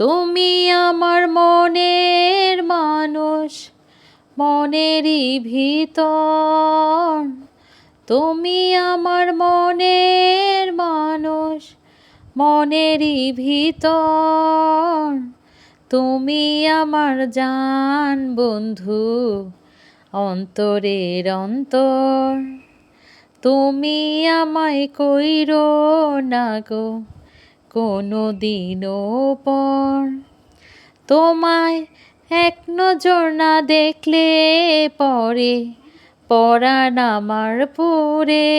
তুমি আমার মনের মানুষ, মনেরই ভিতর। তুমি আমার মনের মানুষ, মনেরই ভিতর। তুমি আমার জান বন্ধু, অন্তরের অন্তর। তুমি আমায় কইরো না গো কোনো দিনও পর। তোমায় এক নজর না দেখলে পরে, পরাণ আমার পুরে।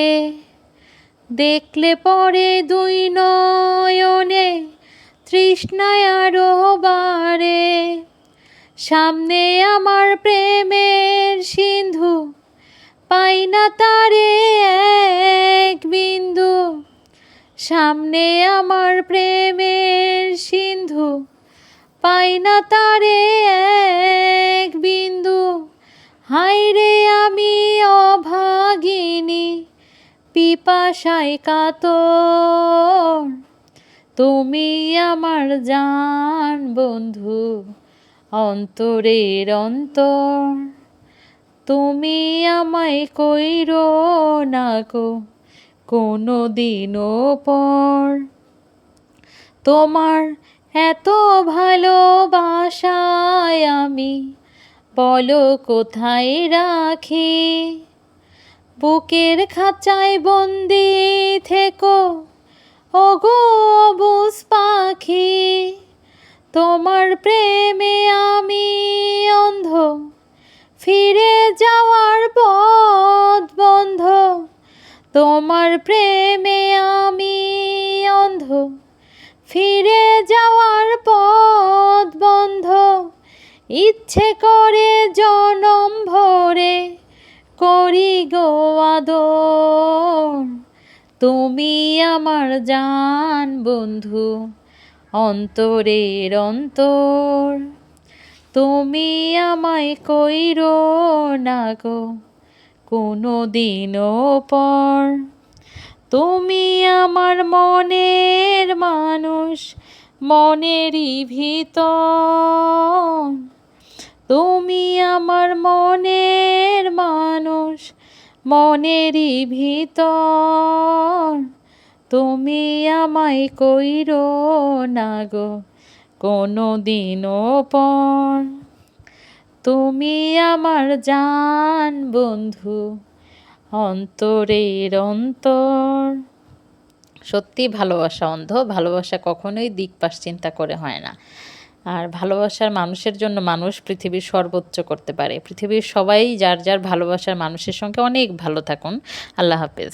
দেখলে পরে দুই নয়নে তৃষ্ণায় আরও বারে সামনে আমার প্রেমের সিন্ধু, পাই না তারে সামনে আমার প্রেমের সিন্ধু, পাই না তারে এক বিন্দু। হাইরে আমি অভাগিনী, পিপাসায় কাতর। তুমি আমার জান বন্ধু, অন্তরের অন্তর। তুমি আমায় কইরো না গো কোনো দিনও পর। তোমার এত ভালোবাসায় আমি, বলো কোথায় রাখি? বুকের খাঁচায় বন্দি থেকো, ওগো বুস পাখি। তোমার প্রেমে আমি অন্ধ, ফিরে যাওয়ার বন্ধ তোমার প্রেমে আমি অন্ধ। ফিরে যাওয়ার পথ বন্ধ। ইচ্ছে করে জনম ভরে করি গো আদর। তুমি আমার জান বন্ধু, অন্তরের অন্তর। তুমি আমায় কইরো না গো। কোনো দিনও পর। তুমি আমার মনের মানুষ, মনেরই ভিতর। তুমি আমার মনের মানুষ, মনেরই ভিতর। তুমি আমায় কইরো না গো কোনো দিনও পর। তুমি আমার জান, বন্ধু, অন্তরের অন্তর। সত্যি ভালোবাসা অন্ধ, ভালোবাসা কখনোই দিক পাশ চিন্তা করে হয় না। আর ভালোবাসার মানুষের জন্য মানুষ পৃথিবীর সর্বোচ্চ করতে পারে। পৃথিবীর সবাই যার যার ভালোবাসার মানুষের সঙ্গে অনেক ভালো থাকুন। আল্লাহ হাফেজ।